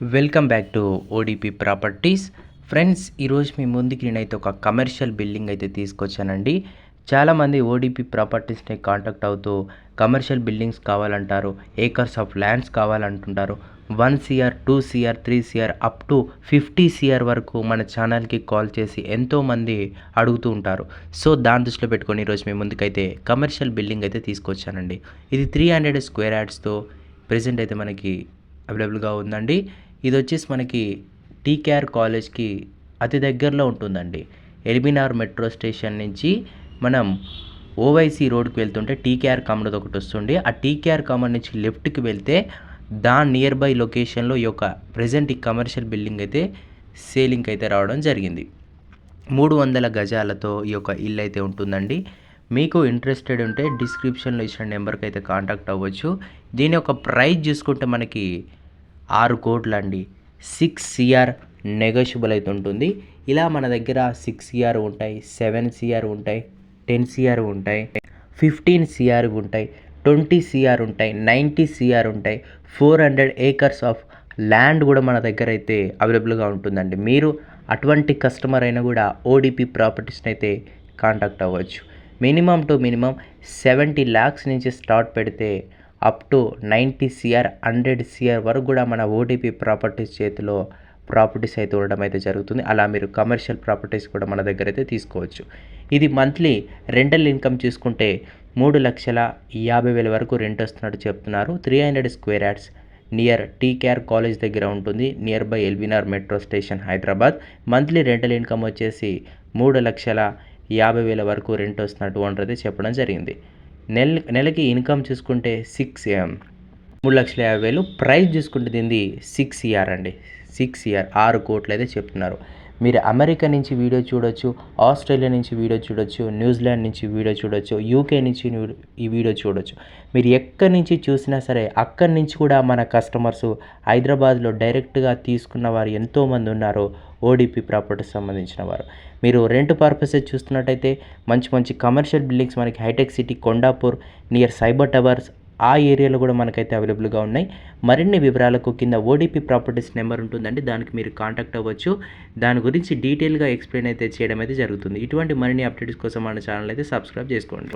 Welcome back to ODP properties friends ఈరోజు మీ ముందుకి నేనైతే ఒక కమర్షియల్ బిల్డింగ్ అయితే తీసుకొచ్చానండి. చాలామంది ఓడిపి ప్రాపర్టీస్ని కాంటాక్ట్ అవుతూ కమర్షియల్ బిల్డింగ్స్ కావాలంటారు acres of lands కావాలంటుంటారు. One CR two CR three CR up to fifty CR వరకు మన ఛానల్కి కాల్ చేసి ఎంతోమంది అడుగుతూ ఉంటారు. సో దాని దృష్టిలో పెట్టుకొని ఈరోజు మీ ముందుకైతే కమర్షియల్ బిల్డింగ్ అయితే తీసుకొచ్చానండి. ఇది త్రీ హండ్రెడ్ స్క్వేర్ యాడ్స్తో ప్రెసెంట్ అయితే మనకి అవైలబుల్గా ఉందండి. ఇది వచ్చేసి మనకి టీకేఆర్ కాలేజ్కి అతి దగ్గరలో ఉంటుందండి. ఎల్బినార్ మెట్రో స్టేషన్ నుంచి మనం ఓవైసీ రోడ్కి వెళ్తుంటే టీకేఆర్ కామన్ ఒకటి వస్తుంది. ఆ టీకేఆర్ కామన్ నుంచి లెఫ్ట్కి వెళ్తే దాని నియర్ బై లొకేషన్లో ఈ యొక్క ప్రజెంట్ ఈ కమర్షియల్ బిల్డింగ్ అయితే సేలింగ్ అయితే రావడం జరిగింది. మూడు వందల గజాలతో ఈ యొక్క ఇల్లు అయితే ఉంటుందండి. మీకు ఇంట్రెస్టెడ్ ఉంటే డిస్క్రిప్షన్లో ఇచ్చిన నెంబర్కి అయితే కాంటాక్ట్ అవ్వచ్చు. దీని యొక్క ప్రైస్ చూసుకుంటే మనకి ఆరు కోట్లు అండి సిక్స్ సిఆర్ నెగోషియబుల్ అయితే ఉంటుంది. ఇలా మన దగ్గర సిక్స్ సిఆర్ ఉంటాయి సెవెన్ సిఆర్ ఉంటాయి టెన్ సిఆర్ ఉంటాయి ఫిఫ్టీన్ సిఆర్ ఉంటాయి ట్వంటీ సిఆర్ ఉంటాయి నైంటీ సిఆర్ ఉంటాయి. Four hundred acres of land కూడా మన దగ్గర అయితే అవైలబుల్గా ఉంటుందండి. మీరు అటువంటి కస్టమర్ అయినా కూడా ఓడిపి ప్రాపర్టీస్ని అయితే కాంటాక్ట్ అవ్వచ్చు. Minimum to minimum seventy lakhs నుంచి స్టార్ట్ పెడితే up to ninety CR hundred CR వరకు కూడా మన ఓటీపీ ప్రాపర్టీస్ చేతిలో ప్రాపర్టీస్ అయితే ఉండడం అయితే జరుగుతుంది. అలా మీరు కమర్షియల్ ప్రాపర్టీస్ కూడా మన దగ్గర అయితే తీసుకోవచ్చు. ఇది మంత్లీ రెంటల్ ఇన్కమ్ చూసుకుంటే మూడు లక్షల యాభై వేల వరకు రెంట్ వస్తున్నట్టు చెప్తున్నారు. Three hundred square yards near TKR college దగ్గర ఉంటుంది. Near by LB Nagar metro station Hyderabad. Monthly rental income వచ్చేసి మూడు లక్షల యాభై వేల వరకు రెంట్ వస్తున్నట్టు ఓనర్ అయితే చెప్పడం జరిగింది. నెల నెలకి ఇన్కమ్ చూసుకుంటే సిక్స్ మూడు లక్షల యాభై వేలు. ప్రైస్ చూసుకుంటే దీనిది సిక్స్ ఇయర్ అండి. Six year. ఆరు కోట్లు అయితే చెప్తున్నారు. మీరు అమెరికా నుంచి వీడియో చూడొచ్చు ఆస్ట్రేలియా నుంచి వీడియో చూడొచ్చు న్యూజిలాండ్ నుంచి వీడియో చూడొచ్చు యూకే నుంచి ఈ వీడియో చూడొచ్చు. మీరు ఎక్కడి నుంచి చూసినా సరే అక్కడి నుంచి కూడా మన కస్టమర్స్ హైదరాబాద్లో డైరెక్ట్గా తీసుకున్న వారు ఎంతోమంది ఉన్నారు ఓడిపి ప్రాపర్టీస్ సంబంధించిన వారు. మీరు రెంట్ పర్పసెస్ చూస్తున్నట్టయితే మంచి మంచి కమర్షియల్ బిల్డింగ్స్ మనకి hitech City Kondapur near cyber towers ఆ ఏరియాలో కూడా మనకైతే అవైలబుల్గా ఉన్నాయి. మరిన్ని వివరాలకు కింద ఓడిపి ప్రాపర్టీస్ నెంబర్ ఉంటుందండి. దానికి మీరు కాంటాక్ట్ అవ్వచ్చు. దాని గురించి డీటెయిల్గా ఎక్స్ప్లెయిన్ అయితే చేయడం అయితే జరుగుతుంది. ఇటువంటి మరిన్ని అప్డేట్స్ కోసం మన ఛానల్ అయితే సబ్స్క్రైబ్ చేసుకోండి.